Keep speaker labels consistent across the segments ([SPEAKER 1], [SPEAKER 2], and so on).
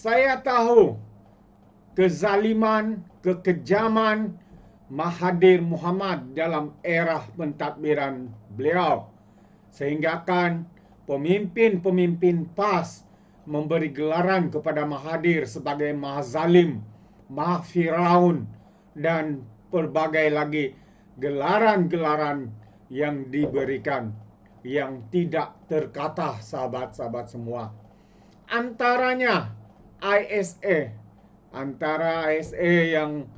[SPEAKER 1] Saya tahu kezaliman, kekejaman Mahathir Muhammad dalam era pentadbiran beliau. Sehingga kan pemimpin-pemimpin PAS memberi gelaran kepada Mahathir sebagai Mahazalim, Mahfiraun dan pelbagai lagi gelaran-gelaran yang diberikan yang tidak terkata sahabat-sahabat semua. Antaranya ISA, antara ISA yang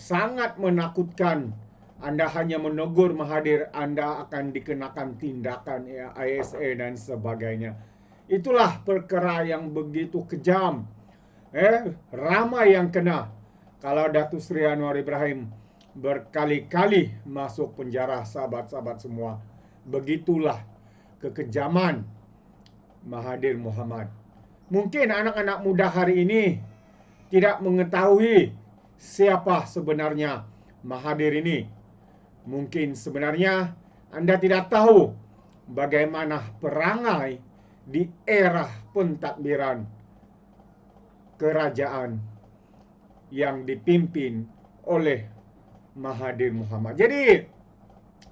[SPEAKER 1] sangat menakutkan. Anda hanya menegur Mahathir, Anda akan dikenakan tindakan ya, ISA dan sebagainya. Itulah perkara yang begitu kejam. Eh, ramai yang kena. Kalau Datuk Seri Anwar Ibrahim berkali-kali masuk penjara sahabat-sahabat semua. Begitulah kekejaman Mahathir Muhammad. Mungkin anak-anak muda hari ini tidak mengetahui siapa sebenarnya Mahathir ini. Mungkin sebenarnya anda tidak tahu bagaimana perangai di era pentadbiran kerajaan yang dipimpin oleh Mahathir Muhammad. Jadi,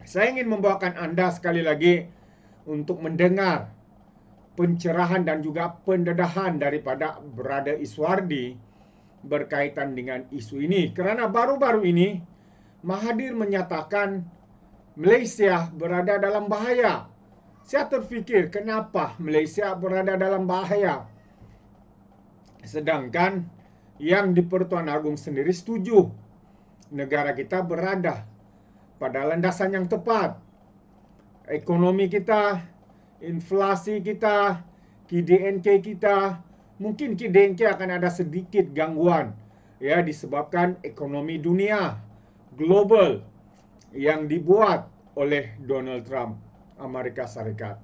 [SPEAKER 1] saya ingin membawakan anda sekali lagi untuk mendengar pencerahan dan juga pendedahan daripada Brother Iswardi berkaitan dengan isu ini. Kerana baru-baru ini, Mahathir menyatakan Malaysia berada dalam bahaya. Saya terfikir kenapa Malaysia berada dalam bahaya. Sedangkan yang di Pertuan Agong sendiri setuju negara kita berada pada landasan yang tepat. Ekonomi kita, inflasi kita, KDNK kita, mungkin KDNK akan ada sedikit gangguan ya disebabkan ekonomi dunia global yang dibuat oleh Donald Trump Amerika Serikat.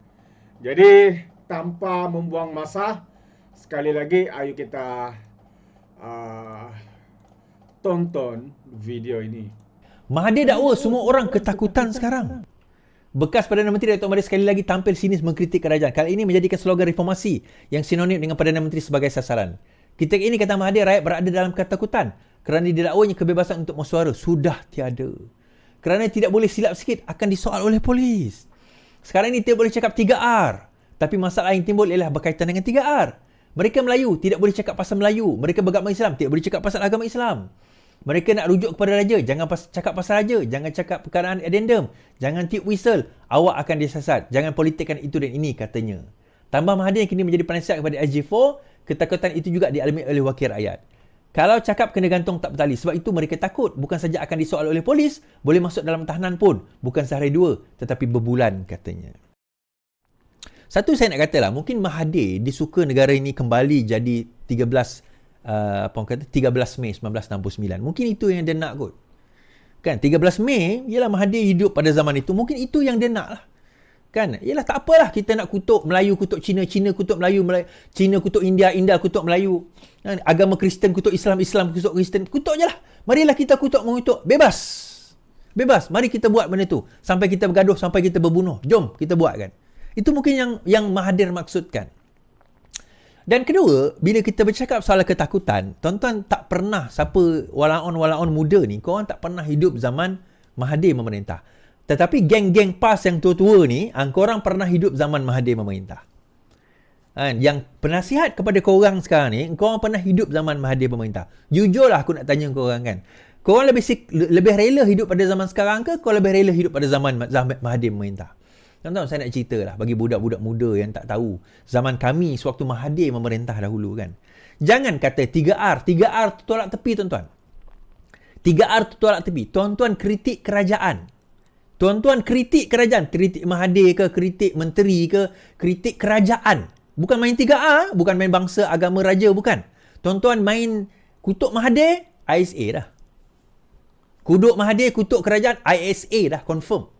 [SPEAKER 1] Jadi tanpa membuang masa sekali lagi ayo kita uh, tonton video ini.
[SPEAKER 2] Mahathir dakwa semua orang ketakutan sekarang. Bekas Perdana Menteri Datuk Mahathir sekali lagi tampil sinis mengkritik kerajaan. Kali ini menjadikan slogan reformasi yang sinonim dengan Perdana Menteri sebagai sasaran. Ketika ini kata Mahathir rakyat berada dalam ketakutan kerana didakwanya kebebasan untuk bersuara sudah tiada. Kerana tidak boleh silap sikit akan disoal oleh polis. Sekarang ini tidak boleh cakap 3R. Tapi masalah yang timbul ialah berkaitan dengan 3R. Mereka Melayu tidak boleh cakap pasal Melayu. Mereka beragama Islam tidak boleh cakap pasal agama Islam. Mereka nak rujuk kepada raja, jangan pas, cakap pasal raja, jangan cakap perkaraan addendum, jangan tip whistle, awak akan disasat, jangan politikkan itu dan ini katanya. Tambah Mahathir yang kini menjadi penasihat kepada SG4, ketakutan itu juga dialami oleh wakil rakyat. Kalau cakap kena gantung tak bertali, sebab itu mereka takut. Bukan saja akan disoal oleh polis, boleh masuk dalam tahanan pun, bukan sehari dua, tetapi berbulan katanya. Satu saya nak katalah, mungkin Mahathir disuka negara ini kembali jadi 13 uh, apa orang kata 13 Mei 1969. Mungkin itu yang dia nak kot. Kan 13 Mei ialah Mahathir hidup pada zaman itu. Mungkin itu yang dia nak lah. Kan? Ialah tak apalah kita nak kutuk Melayu kutuk Cina, Cina kutuk Melayu, Melayu Cina kutuk India, India kutuk Melayu. Kan? Agama Kristen kutuk Islam, Islam kutuk Kristen. Kutuk je lah. Marilah kita kutuk mengutuk. Bebas. Bebas. Mari kita buat benda tu. Sampai kita bergaduh, sampai kita berbunuh. Jom kita buat kan. Itu mungkin yang yang Mahathir maksudkan. Dan kedua, bila kita bercakap soal ketakutan, tuan-tuan tak pernah siapa walaon-walaon muda ni, korang tak pernah hidup zaman Mahathir memerintah. Tetapi geng-geng PAS yang tua-tua ni, korang pernah hidup zaman Mahathir memerintah. Kan? Yang penasihat kepada korang sekarang ni, korang pernah hidup zaman Mahathir memerintah. Jujurlah aku nak tanya korang kan. Korang lebih lebih rela hidup pada zaman sekarang ke, korang lebih rela hidup pada zaman Mahathir memerintah? Tuan-tuan saya nak cerita lah bagi budak-budak muda yang tak tahu. Zaman kami sewaktu Mahathir memerintah dahulu kan. Jangan kata 3R. 3R tu tolak tepi tuan-tuan. 3R tu tolak tepi. Tuan-tuan kritik kerajaan. Tuan-tuan kritik kerajaan. Kritik Mahathir ke, kritik menteri ke, kritik kerajaan. Bukan main 3R, bukan main bangsa, agama, raja, bukan. Tuan-tuan main kutuk Mahathir, ISA dah. Kuduk Mahathir, kutuk kerajaan, ISA dah, confirm.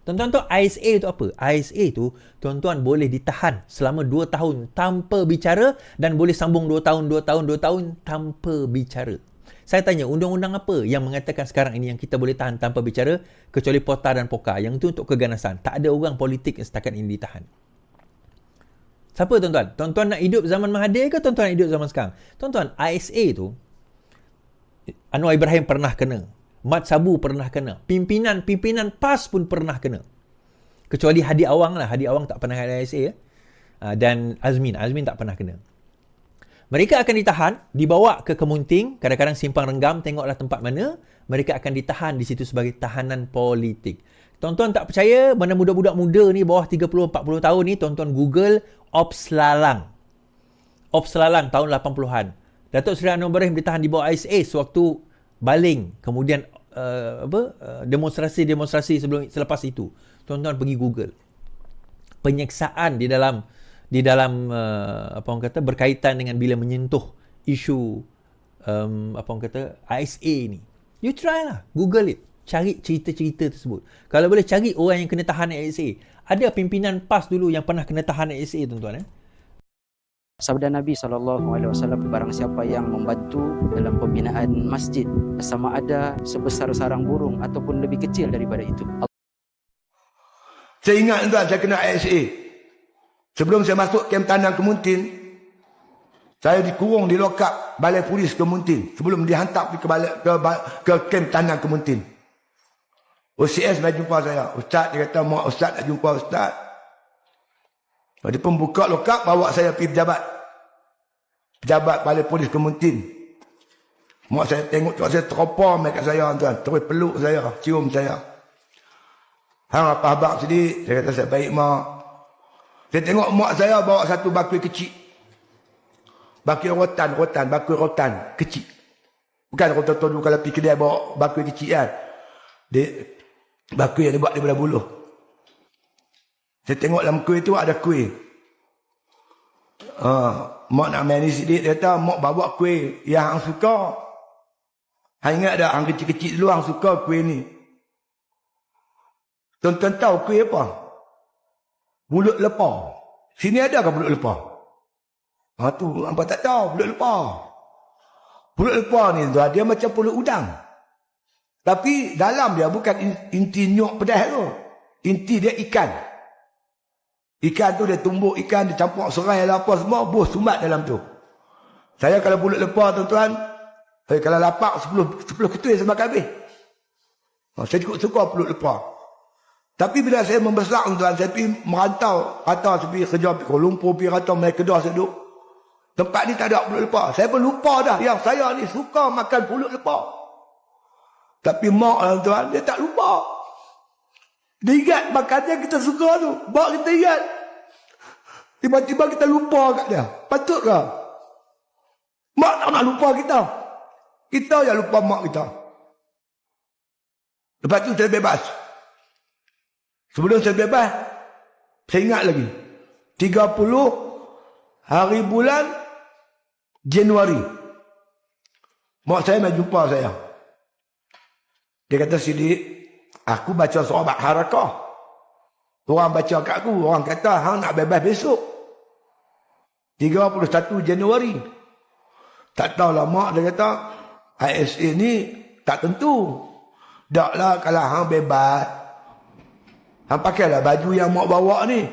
[SPEAKER 2] Tuan-tuan ISA itu apa? ISA itu tuan-tuan boleh ditahan selama 2 tahun tanpa bicara dan boleh sambung 2 tahun, 2 tahun, 2 tahun tanpa bicara. Saya tanya, undang-undang apa yang mengatakan sekarang ini yang kita boleh tahan tanpa bicara kecuali POTA dan POKA? Yang itu untuk keganasan. Tak ada orang politik yang setakat ini ditahan. Siapa tuan-tuan? Tuan-tuan nak hidup zaman Mahathir ke tuan-tuan nak hidup zaman sekarang? Tuan-tuan, ISA tu Anwar Ibrahim pernah kena. Mat Sabu pernah kena. Pimpinan-pimpinan PAS pun pernah kena. Kecuali Hadi Awang lah. Hadi Awang tak pernah ada ISA ya. Uh, dan Azmin. Azmin tak pernah kena. Mereka akan ditahan, dibawa ke Kemunting, kadang-kadang simpang renggam, tengoklah tempat mana. Mereka akan ditahan di situ sebagai tahanan politik. Tuan-tuan tak percaya mana budak-budak muda ni bawah 30-40 tahun ni, tuan-tuan Google Ops Lalang. Ops Lalang tahun 80-an. Datuk Seri Anwar Ibrahim ditahan di bawah ISA sewaktu baling. Kemudian uh, apa uh, demonstrasi-demonstrasi sebelum selepas itu. Tuan-tuan pergi Google. Penyeksaan di dalam di dalam uh, apa orang kata berkaitan dengan bila menyentuh isu um, apa orang kata ISA ni. You try lah, Google it. Cari cerita-cerita tersebut. Kalau boleh cari orang yang kena tahan ISA. Ada pimpinan PAS dulu yang pernah kena tahan ISA tuan-tuan eh.
[SPEAKER 3] Sabda Nabi SAW barang siapa yang membantu dalam pembinaan masjid sama ada sebesar sarang burung ataupun lebih kecil daripada itu.
[SPEAKER 4] Saya ingat tuan saya kena ISA. Sebelum saya masuk kem tanang Kemuntin, saya dikurung di lokap balai polis Kemuntin. Sebelum dihantar ke, balai, ke, ke kem tanang Kemuntin. OCS nak jumpa saya. Ustaz dia kata, mak Ustaz nak jumpa Ustaz. Dia pun buka lokap, bawa saya pergi pejabat. Pejabat balai polis Kemuntin. Mak saya tengok tu saya teropom dekat saya tuan. Terus peluk saya, cium saya. Hang apa abang sedih? Saya kata saya baik mak. Saya tengok mak saya bawa satu bakul kecil. Bakul rotan, rotan, bakul rotan, kecil. Bukan rotan tu kalau pergi kedai bawa bakul kecil kan. Dia, bakul yang dia buat daripada buluh. Saya tengok dalam kuih tu ada kuih. Uh, mak nak main ni sikit, dia kata, mak bawa kuih yang hang suka. Hang ingat dah, hang kecil-kecil dulu hang suka kuih ni. Tuan-tuan tahu kuih apa? Bulut lepah. Sini ada ke bulut lepah? Ha tu, apa tak tahu bulut lepah. Bulut lepah ni tu dia macam pulut udang. Tapi dalam dia bukan inti nyok pedas tu. Inti dia ikan. Ikan tu dia tumbuk ikan, dia campur serai lah apa semua, buh sumbat dalam tu. Saya kalau bulut lepah tuan-tuan, eh, kalau lapak 10 10 ketui saya makan habis. Ha, saya cukup suka pulut lepah. Tapi bila saya membesar tuan, saya pergi merantau, kata saya pergi kerja pergi Kuala Lumpur, pergi rantau main kedah saya duduk. Tempat ni tak ada pulut lepas. Saya pun lupa dah yang saya ni suka makan pulut lepas. Tapi mak tuan, dia tak lupa. Dia ingat makannya kita suka tu. Mak kita ingat. Tiba-tiba kita lupa kat dia. Patut ke? Mak tak nak lupa kita. Kita yang lupa mak kita. Lepas tu saya bebas. Sebelum saya bebas, saya ingat lagi. 30 hari bulan Januari. Mak saya mai jumpa saya. Dia kata, Sidi, aku baca surat harakah. Orang baca kat aku, orang kata, hang nak bebas besok. 31 Januari. Tak tahulah mak dia kata, ISA ni tak tentu. Taklah kalau hang bebas, Hang pakailah baju yang mak bawa ni.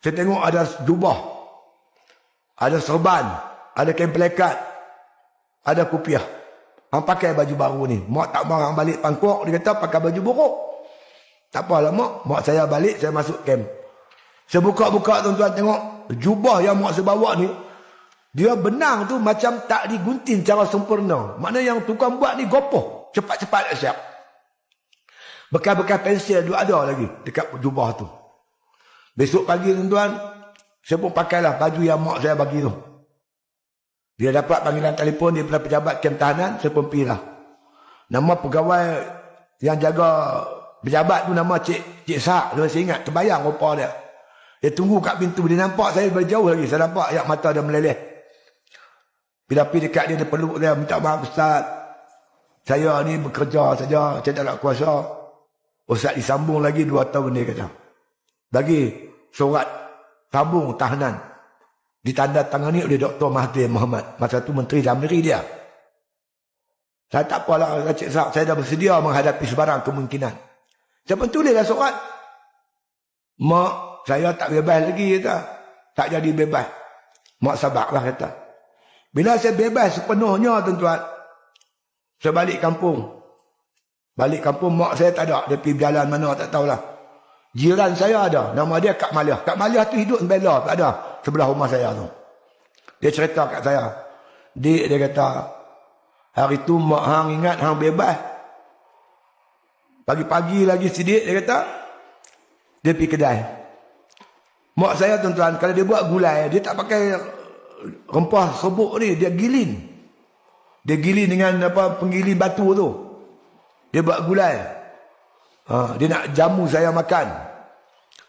[SPEAKER 4] Saya tengok ada jubah. Ada serban. Ada kain pelekat. Ada kupiah. Hang pakai baju baru ni. Mak tak marah balik pangkuak. Dia kata pakai baju buruk. Tak apalah mak. Mak saya balik, saya masuk camp. Saya buka-buka tuan-tuan tengok. Jubah yang mak saya bawa ni. Dia benang tu macam tak digunting secara sempurna. Mana yang tukang buat ni gopoh. Cepat-cepat siap. Bekas-bekas pensil tu ada lagi dekat jubah tu. Besok pagi tuan-tuan, saya pun pakailah baju yang mak saya bagi tu. Dia dapat panggilan telefon daripada pejabat kem tahanan, lah. Nama pegawai yang jaga pejabat tu nama Cik Cik Sak. Dia masih ingat, terbayang rupa dia. Dia tunggu kat pintu, dia nampak saya berjauh lagi. Saya nampak ayak mata dia meleleh. Bila pergi dekat dia, dia peluk dia, minta maaf Ustaz. Saya ni bekerja saja, saya tak nak kuasa. Ustaz disambung lagi dua tahun dia kata. Bagi surat sambung tahanan. Ditanda tangani oleh Dr. Mahathir Mohamad. Masa itu Menteri Dalam Negeri dia. Saya tak apalah, Cik Sak, saya dah bersedia menghadapi sebarang kemungkinan. Saya pun tulislah surat. Mak, saya tak bebas lagi, kata. Tak jadi bebas. Mak sabak lah kata. Bila saya bebas sepenuhnya tuan-tuan. Saya balik kampung. Balik kampung mak saya tak ada. Dia pergi berjalan mana tak tahulah. Jiran saya ada. Nama dia Kak Maliah. Kak Maliah tu hidup Bella. Tak ada. Sebelah rumah saya tu. Dia cerita kat saya. Dik dia kata. Hari tu mak hang ingat hang bebas. Pagi-pagi lagi sedikit dia kata. Dia pergi kedai. Mak saya tuan-tuan. Kalau dia buat gulai. Dia tak pakai rempah serbuk ni. Dia gilin. Dia gilin dengan apa penggiling batu tu. Dia buat gulai. Ha, dia nak jamu saya makan.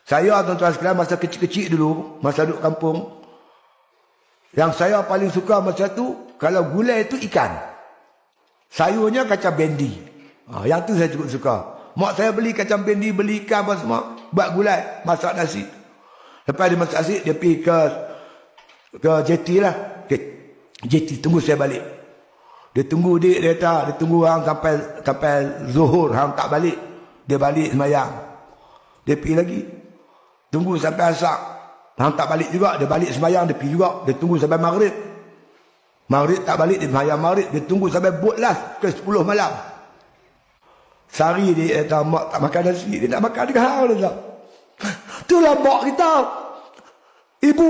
[SPEAKER 4] Saya tuan-tuan sekalian masa kecil-kecil dulu. Masa duduk kampung. Yang saya paling suka masa tu. Kalau gulai tu ikan. Sayurnya kacang bendi. Ha, yang tu saya cukup suka. Mak saya beli kacang bendi, beli ikan apa semua. Buat gulai, masak nasi. Lepas dia masak nasi, dia pergi ke ke JT lah. Ke JT, tunggu saya balik. Dia tunggu dia, dia kata, dia tunggu hang sampai sampai zuhur, hang tak balik. Dia balik semayang. Dia pergi lagi. Tunggu sampai asak. Hang tak balik juga, dia balik semayang, dia pergi juga. Dia tunggu sampai maghrib. Maghrib tak balik, dia semayang maghrib. Dia tunggu sampai butlah ke 10 malam. Sehari dia kata, mak tak makan nasi. Dia nak makan dengan hal dia tak. Itulah mak kita. Ibu.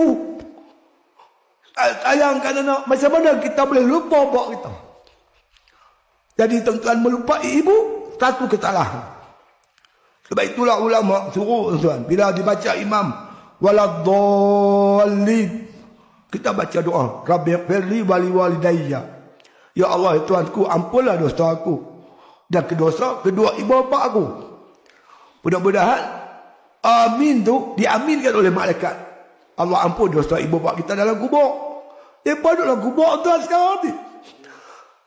[SPEAKER 4] Sayangkan anak. Macam mana kita boleh lupa mak kita. Jadi tuan-tuan melupai ibu. Satu kesalahan. Sebab itulah ulama suruh tuan. Bila dibaca imam. Waladhalin. Kita baca doa. Rabbi firli wali walidayya. Ya Allah Tuanku ampunlah dosa aku. Dan kedosa kedua ibu bapa aku. Mudah-mudahan amin tu diaminkan oleh malaikat. Allah ampun dosa ibu bapa kita dalam kubur. Dia pun dalam kubur tuan sekarang ni.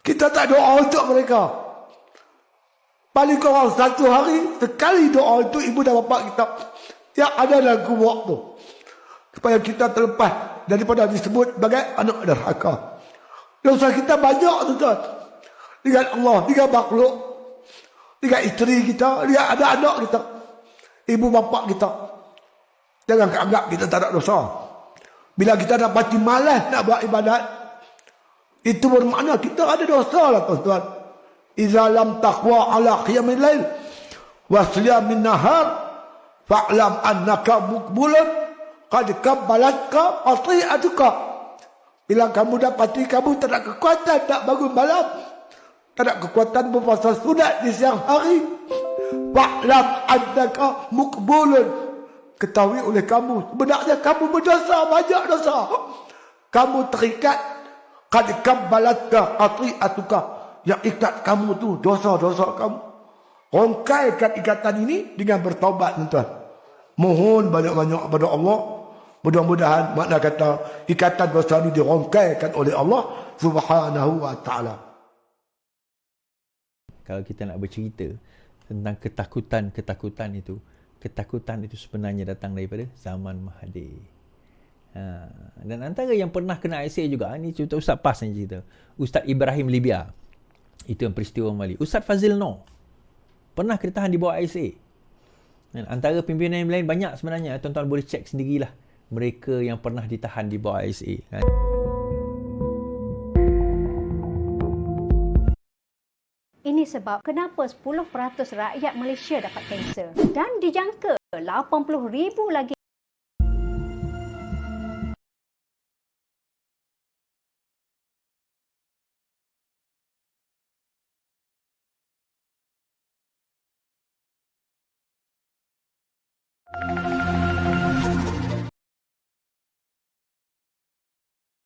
[SPEAKER 4] Kita tak doa untuk mereka. Paling kurang satu hari sekali doa untuk ibu dan bapa kita yang ada dalam kubur tu. Supaya kita terlepas daripada disebut sebagai anak derhaka. Dosa kita banyak tuan-tuan. Dengan Allah, dengan makhluk. Dengan isteri kita, dengan anak-anak kita. Ibu bapa kita. Jangan anggap kita tak ada dosa. Bila kita dapati malas nak buat ibadat, itu bermakna kita ada dosa lah tuan-tuan. Iza lam taqwa ala qiyamil lail wasliyam min nahar fa'lam annaka mukbulan qad kabbalatka ati'atuka bila kamu dapati kamu tak ada kekuatan tak bangun malam tak ada kekuatan berpuasa sunat di siang hari. Fa'lam annaka mukbulan. Ketahui oleh kamu sebenarnya kamu berdosa banyak dosa. Kamu terikat qad kabbalatka ati'atuka yang ikat kamu tu dosa-dosa kamu rongkaikan ikatan ini dengan bertaubat tuan-tuan mohon banyak-banyak kepada Allah mudah-mudahan makna kata ikatan dosa ini dirongkaikan oleh Allah subhanahu wa ta'ala
[SPEAKER 2] kalau kita nak bercerita tentang ketakutan-ketakutan itu, ketakutan itu sebenarnya datang daripada zaman Mahathir. Ha. Dan antara yang pernah kena ISA juga, ni cerita Ustaz Pas ni cerita. Ustaz Ibrahim Libya. Itu yang peristiwa Mali. Ustaz Fazil No. Pernah kena tahan di bawah ISA. Dan antara pimpinan yang lain banyak sebenarnya. Tuan-tuan boleh cek sendirilah. Mereka yang pernah ditahan di bawah ISA. Ha.
[SPEAKER 5] Ini sebab kenapa 10% rakyat Malaysia dapat kanser dan dijangka 80,000 lagi